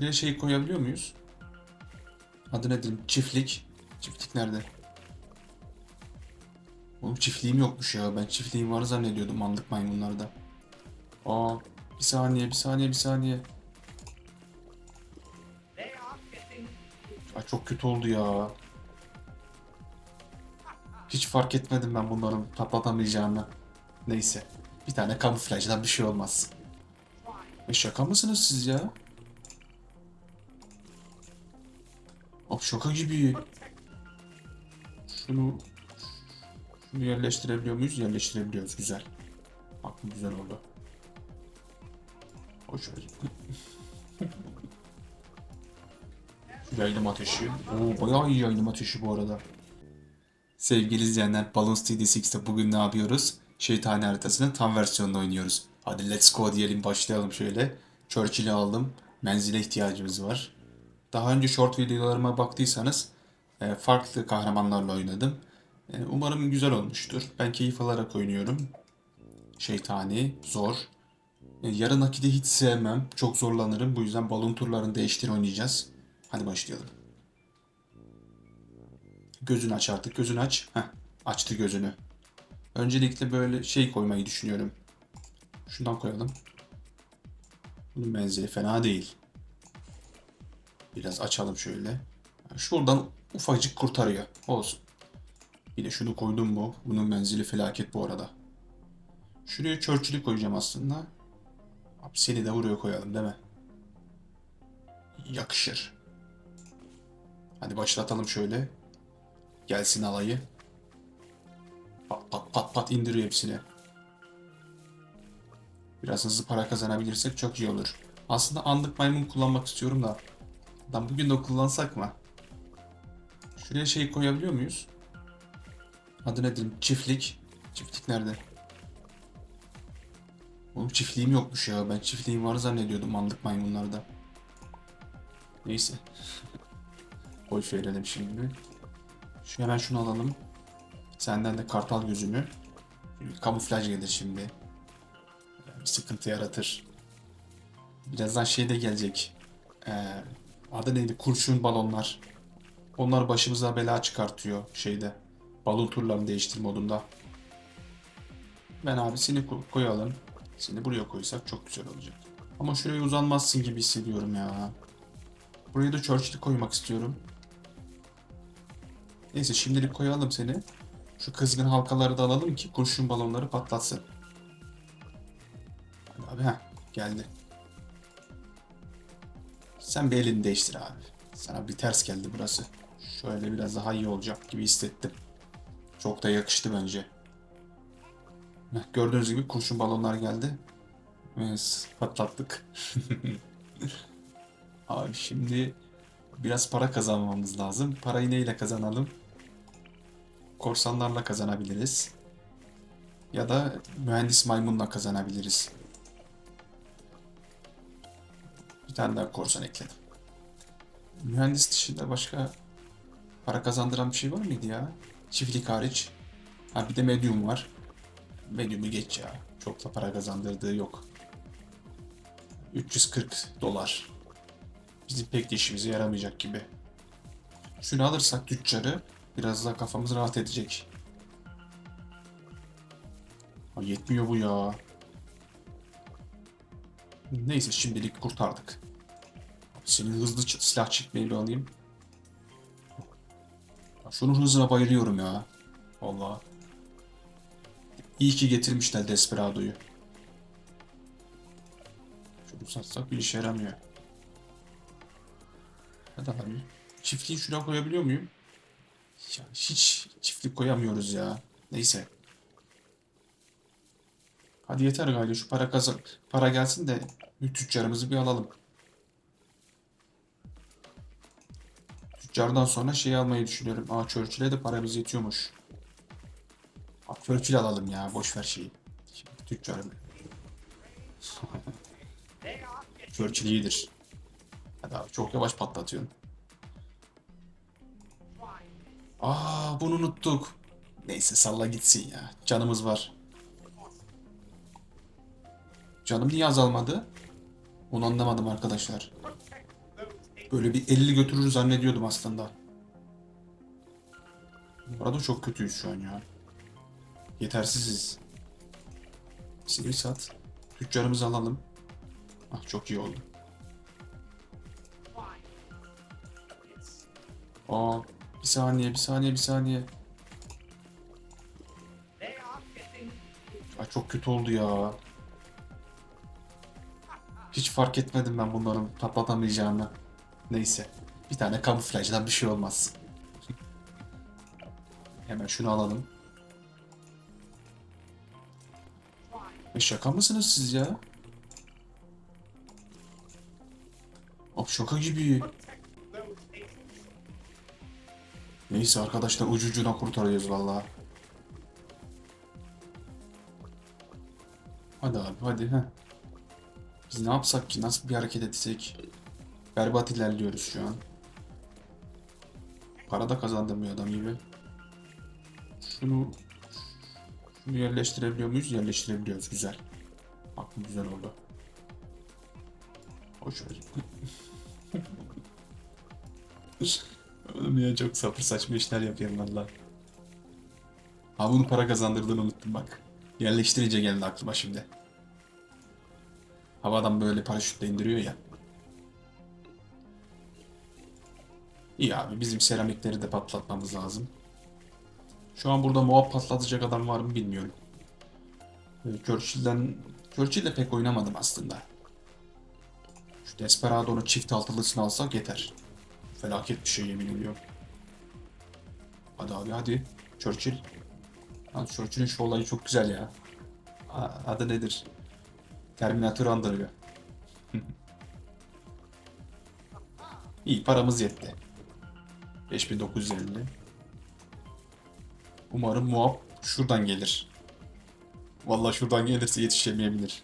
Şuraya şey koyabiliyor muyuz? Adı nedir? Çiftlik. Çiftlik nerede? Oğlum çiftliğim yokmuş ya. Ben çiftliğim var zannediyordum mandık maymunlarda. Aa, bir saniye, bir saniye, bir saniye. Ay çok kötü oldu ya. Hiç fark etmedim ben bunların patlatamayacağını. Neyse. Bir tane kamuflajdan bir şey olmaz. E şaka mısınız siz ya? Abi şaka gibi. Şunu şunu yerleştirebiliyor muyuz? Yerleştirebiliyoruz. Güzel. Bak bu güzel oldu. Hoş yaylım ateşi. Oo bayağı iyi yaylım ateşi bu arada. Sevgili izleyenler Balloons TD6'te bugün ne yapıyoruz? Şeytani haritasının tam versiyonunu oynuyoruz. Hadi let's go diyelim başlayalım şöyle. Churchill'i aldım. Menzile ihtiyacımız var. Daha önce short videolarıma baktıysanız e, farklı kahramanlarla oynadım. E, Umarım güzel olmuştur. Ben keyif alarak oynuyorum. Şeytani, zor. E, Yarı nakidi hiç sevmem. Çok zorlanırım. Bu yüzden balon turlarını değiştir oynayacağız. Hadi başlayalım. Gözünü aç artık. Gözünü aç. Heh, açtı gözünü. Öncelikle böyle şey koymayı düşünüyorum. Şundan koyalım. Bunun menzili fena değil. Biraz açalım şöyle. Şuradan ufacık kurtarıyor. Olsun. Bir de şunu koydum mu? Bunun menzili felaket bu arada. Şuraya Churchill'i koyacağım aslında. Abi seni de buraya koyalım değil mi? Yakışır. Hadi başlatalım şöyle. Gelsin alayı. Pat pat pat pat indiriyor hepsini. Biraz hızlı para kazanabilirsek çok iyi olur. Aslında anlık maymun kullanmak istiyorum da. Lan bugün de kullansak mı? Şuraya şey koyabiliyor muyuz? Adı nedir? Çiftlik. Çiftlik nerede? Oğlum çiftliğim yokmuş ya. Ben çiftliğim var zannediyordum mandık maymunlarda. Neyse. Boş verelim şimdi. Şu hemen şunu alalım. Senden de kartal gözünü. Kamuflaj gelir şimdi. Bir sıkıntı yaratır. Birazdan şey de gelecek. Ee, adı neydi? Kurşun balonlar. Onlar başımıza bela çıkartıyor şeyde. Balon turlarını değiştir modunda. Ben abi seni ko- koyalım. Seni buraya koysak çok güzel olacak. Ama şuraya uzanmazsın gibi hissediyorum ya. Buraya da Churchill'i koymak istiyorum. Neyse şimdilik koyalım seni. Şu kızgın halkaları da alalım ki kurşun balonları patlatsın. Abi heh, geldi. Sen bir elini değiştir abi. Sana bir ters geldi burası. Şöyle biraz daha iyi olacak gibi hissettim. Çok da yakıştı bence. Heh, Gördüğünüz gibi kurşun balonlar geldi. Evet, patlattık. Abi şimdi biraz para kazanmamız lazım. Parayı neyle kazanalım? Korsanlarla kazanabiliriz. Ya da mühendis maymunla kazanabiliriz. Bir tane daha korsan ekledim. Mühendis dışında başka para kazandıran bir şey var mıydı ya? Çiftlik hariç. Ha bir de medium var. Medium'u geç ya. Çok da para kazandırdığı yok. 340 dolar. Bizim pek de işimize yaramayacak gibi. Şunu alırsak tüccarı biraz daha kafamız rahat edecek. Ha, yetmiyor bu ya. Neyse şimdilik kurtardık. Senin hızlı silah çekmeyi bir alayım. Şunun hızına bayılıyorum ya. Vallahi. İyi ki getirmişler Desperado'yu. Şunu satsak bir işe yaramıyor. Hadi abi. Çiftliği şuna koyabiliyor muyum? Ya hiç çiftlik koyamıyoruz ya. Neyse. Hadi yeter galiba şu para kazan para gelsin de tüccarımızı bir alalım. Tüccardan sonra şey almayı düşünüyorum. Aa Churchill'e de paramız yetiyormuş. Abi Churchill alalım ya boş ver şeyi. Şimdi tüccar mı? Churchill iyidir. Hadi abi çok yavaş patlatıyorsun. Aa bunu unuttuk. Neyse salla gitsin ya. Canımız var. Canım niye azalmadı? Onu anlamadım arkadaşlar. Böyle bir 50 götürür zannediyordum aslında. Bu arada çok kötüyüz şu an ya. Yetersiziz. Sivri sat. Tüccarımızı alalım. Ah çok iyi oldu. Aa bir saniye bir saniye bir saniye. Ay çok kötü oldu ya. Hiç fark etmedim ben bunların patlatamayacağını. Neyse. Bir tane kamuflajdan bir şey olmaz. Hemen şunu alalım. E şaka mısınız siz ya? Abi şaka gibi. Neyse arkadaşlar ucucuna kurtarıyoruz vallahi. Hadi abi hadi ha. Biz ne yapsak ki? Nasıl bir hareket etsek? Berbat ilerliyoruz şu an. Para da kazandırmıyor adam gibi. Şunu şunu yerleştirebiliyor muyuz? Yerleştirebiliyoruz. Güzel. Bak güzel oldu. Hoş ver. Oğlum ya çok sapır saçma işler yapıyorum valla. Ha bunu para kazandırdığını unuttum bak. Yerleştirince geldi aklıma şimdi. Havadan böyle paraşütle indiriyor ya. İyi abi bizim seramikleri de patlatmamız lazım. Şu an burada muhab patlatacak adam var mı bilmiyorum. Ee, Churchill'den... Churchill'le pek oynamadım aslında. Şu Desperado'nun çift altılısını alsak yeter. Felaket bir şey yemin ediyorum. Hadi abi hadi. Churchill. Lan Churchill'in şu olayı çok güzel ya. Adı nedir? Terminator andırıyor. İyi paramız yetti. 5950. Umarım muhab şuradan gelir. Vallahi şuradan gelirse yetişemeyebilir.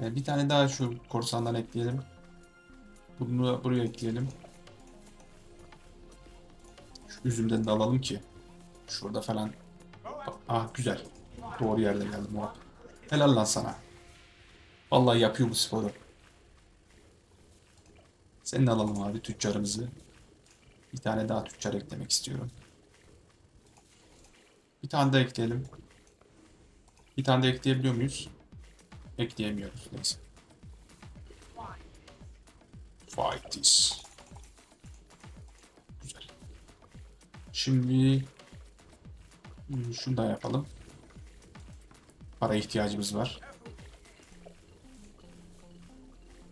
Ee, bir tane daha şu korsandan ekleyelim. Bunu buraya ekleyelim. Şu üzümden de alalım ki. Şurada falan. Ah güzel. Doğru yerde geldim muhab. Helal lan sana. Vallahi yapıyor bu sporu. Seni de alalım abi tüccarımızı. Bir tane daha tüccar eklemek istiyorum. Bir tane daha ekleyelim. Bir tane de ekleyebiliyor muyuz? Ekleyemiyoruz. Neyse. Fight this. Güzel. Şimdi şunu da yapalım. Para ihtiyacımız var.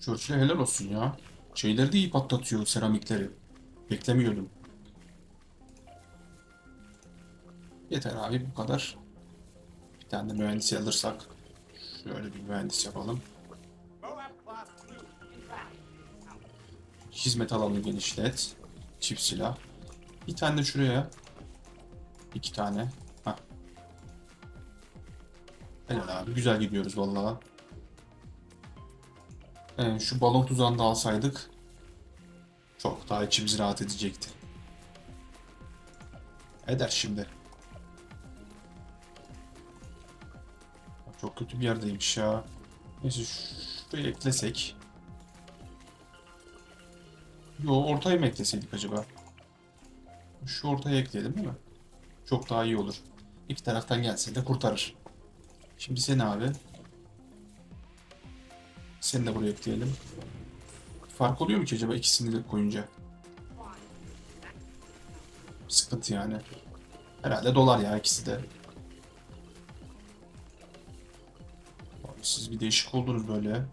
Churchill'e helal olsun ya. Şeyleri de iyi patlatıyor seramikleri. Beklemiyordum. Yeter abi bu kadar. Bir tane de mühendis alırsak. Şöyle bir mühendis yapalım. Hizmet alanını genişlet. Çift silah. Bir tane de şuraya. İki tane. Helal abi. Güzel gidiyoruz vallahi. Evet, şu balon tuzağını da alsaydık çok daha içimiz rahat edecekti. Eder şimdi. Çok kötü bir yerdeymiş ya. Neyse şuraya eklesek. Yo ortaya mı ekleseydik acaba? Şu ortaya ekleyelim değil mi? Çok daha iyi olur. İki taraftan gelse de kurtarır. Şimdi sen abi. Seni de buraya ekleyelim. Fark oluyor mu ki acaba ikisini de koyunca? Sıkıntı yani. Herhalde dolar ya ikisi de. Siz bir değişik oldunuz böyle.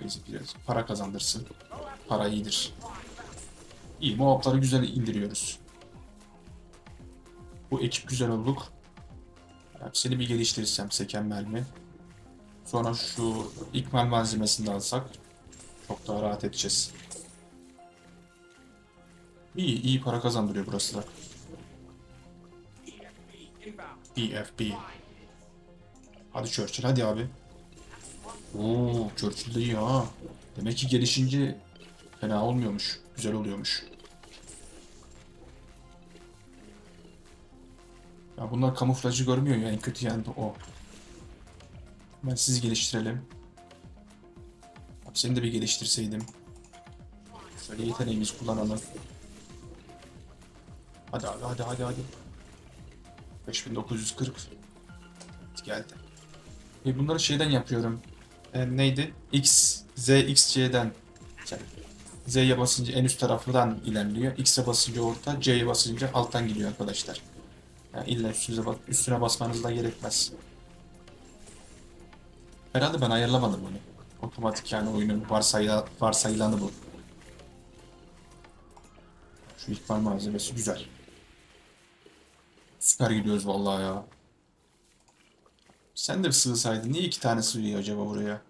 Neyse biraz para kazandırsın. Para iyidir. İyi muhapları güzel indiriyoruz. Bu ekip güzel olduk. Hepsini bir geliştirirsem seken mermi. Sonra şu ikmal malzemesini de alsak çok daha rahat edeceğiz. İyi, iyi para kazandırıyor burası da. EFB. Hadi Churchill hadi abi. Oo Churchill de iyi ha. Demek ki gelişince fena olmuyormuş. Güzel oluyormuş. Ya bunlar kamuflajı görmüyor ya en kötü yani o. Ben sizi geliştirelim. Seni de bir geliştirseydim. Şöyle yeteneğimizi kullanalım. Hadi abi hadi hadi hadi. 5940. Geldi. E bunları şeyden yapıyorum. E, neydi? X, Z, X, C'den. Yani Z'ye basınca en üst tarafından ilerliyor. X'e basınca orta, C'ye basınca alttan gidiyor arkadaşlar. Yani illa üstüne, bas üstüne basmanız da gerekmez. Herhalde ben ayarlamadım bunu. Otomatik yani oyunun varsayla, varsayılanı bu. Şu ihbar malzemesi güzel. Süper gidiyoruz vallahi ya. Sen de bir sığsaydın. Niye iki tane sığıyor acaba buraya?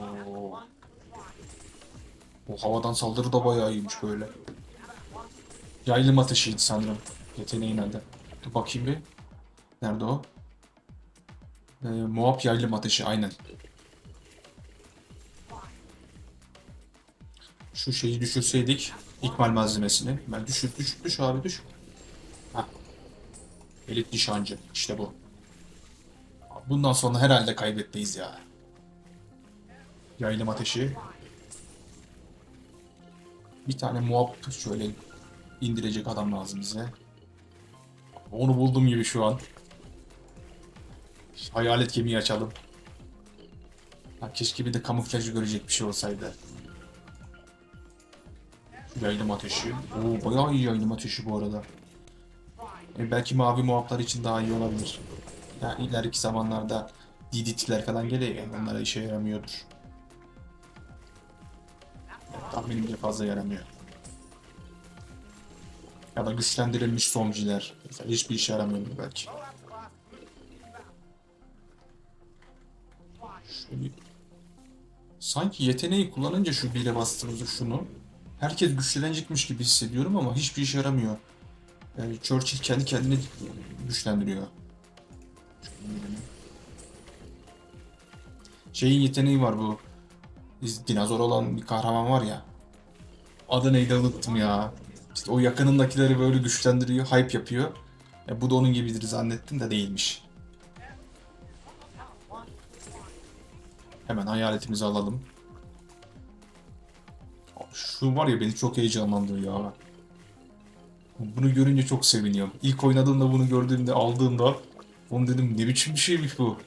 Oo. O havadan saldırı da bayağı iyiymiş böyle. Yaylım ateşiydi sanırım. Yeteneğin adı. Dur bakayım bir. Nerede o? Ee, Moab yaylım ateşi aynen. Şu şeyi düşürseydik ikmal malzemesini. Ben düşür düş düş abi düş. Hah. Elit nişancı işte bu. Bundan sonra herhalde kaybetmeyiz ya. Yaylım ateşi. Bir tane muhab şöyle indirecek adam lazım bize. Onu buldum gibi şu an. Hayalet gemiyi açalım. Ha, keşke bir de kamuflajı görecek bir şey olsaydı. Yaylım ateşi. Oo bayağı iyi yaylım ateşi bu arada. E, belki mavi muhaplar için daha iyi olabilir. Ya ileriki zamanlarda DDT'ler falan geliyor ya onlara işe yaramıyordur. Ya, tahminimce fazla yaramıyor. Ya da güçlendirilmiş zombiler. Mesela hiçbir işe yaramıyor belki. Şöyle... Sanki yeteneği kullanınca şu bire bastığımızda şunu herkes güçlenecekmiş gibi hissediyorum ama hiçbir işe yaramıyor. Yani Churchill kendi kendine güçlendiriyor. Şeyin yeteneği var bu. Dinozor olan bir kahraman var ya. Adı neydi unuttum ya. İşte o yakınındakileri böyle güçlendiriyor, hype yapıyor. E, bu da onun gibidir zannettim de değilmiş. Hemen hayaletimizi alalım. Şu var ya beni çok heyecanlandırıyor ya. Bunu görünce çok seviniyorum. İlk oynadığımda bunu gördüğümde aldığımda onu dedim ne biçim bir şeymiş bu.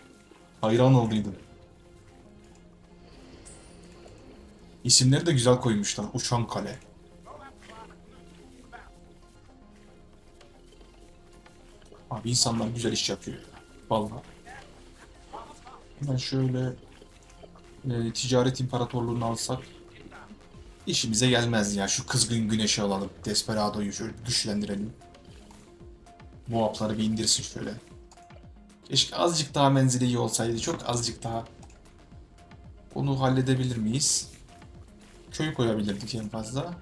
Hayran olduydum. İsimleri de güzel koymuşlar. Uçan Kale. Abi insanlar güzel iş yapıyor. ya. Vallahi. Hemen şöyle e, ticaret imparatorluğunu alsak işimize gelmez ya. Şu kızgın güneşi alalım. Desperado'yu şöyle güçlendirelim. Muhapları bir indirsin şöyle. Keşke azıcık daha menzili iyi olsaydı. Çok azıcık daha. Onu halledebilir miyiz? Köy koyabilirdik en fazla.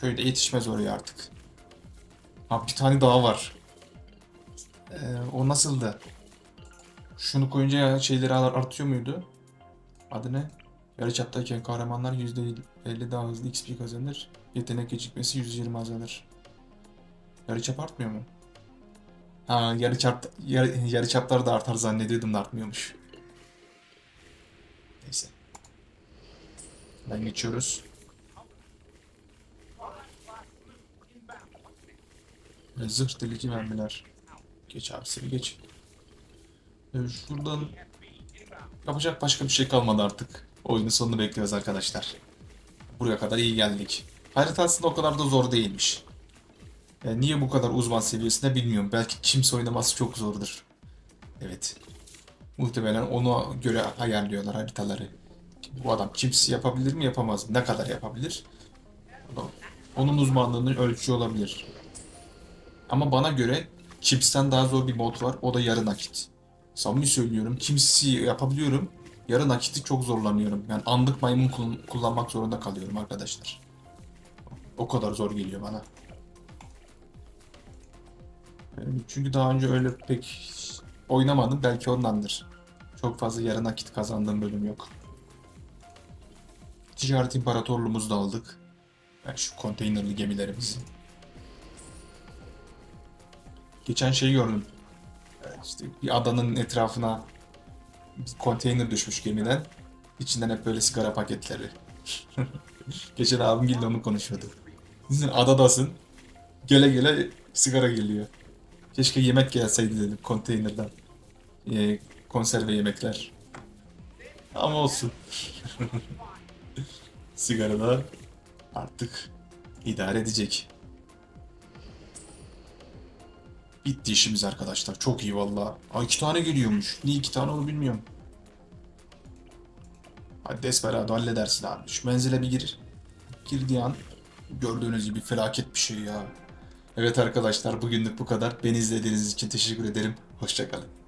Köyde yetişmez oraya artık. Ha bir tane daha var. Ee, o nasıldı? Şunu koyunca şeyleri artıyor muydu? Adı ne? Yarıçaptayken kahramanlar %50 daha hızlı XP kazanır. Yetenek gecikmesi 120 azalır. Yarıçap artmıyor mu? Ha yarıçap yar, yarıçaplar da artar zannediyordum da artmıyormuş. Neyse. Ben geçiyoruz. Zırh delici mermiler. Geç abi seni geç. Şuradan yapacak başka bir şey kalmadı artık. Oyunun sonunu bekliyoruz arkadaşlar. Buraya kadar iyi geldik. Harita aslında o kadar da zor değilmiş. Yani niye bu kadar uzman seviyesinde bilmiyorum. Belki kimse oynaması çok zordur. Evet. Muhtemelen ona göre ayarlıyorlar haritaları. Bu adam kimse yapabilir mi yapamaz mı? Ne kadar yapabilir? Onun uzmanlığının ölçüyor olabilir. Ama bana göre Chips'ten daha zor bir mod var. O da yarı nakit. Samimi söylüyorum. Kimsi yapabiliyorum. Yarı nakiti çok zorlanıyorum. Yani anlık maymun kul- kullanmak zorunda kalıyorum arkadaşlar. O kadar zor geliyor bana. Çünkü daha önce öyle pek oynamadım. Belki ondandır. Çok fazla yarı nakit kazandığım bölüm yok. Ticaret imparatorluğumuzu da aldık. Yani şu konteynerli gemilerimizi. Geçen şeyi gördüm. İşte bir adanın etrafına bir konteyner düşmüş gemiden. İçinden hep böyle sigara paketleri. Geçen abim geldi onu konuşuyordu. Düşünsene adadasın. Gele gele sigara geliyor. Keşke yemek gelseydi dedim konteynerden. Ee, konserve yemekler. Ama olsun. Sigara da artık idare edecek. Bitti işimiz arkadaşlar. Çok iyi valla. Aa iki tane geliyormuş. Niye iki tane onu bilmiyorum. Hadi Desperado halledersin abi. Şu menzile bir gir. Girdiği an gördüğünüz gibi felaket bir şey ya. Evet arkadaşlar bugünlük bu kadar. Beni izlediğiniz için teşekkür ederim. Hoşçakalın.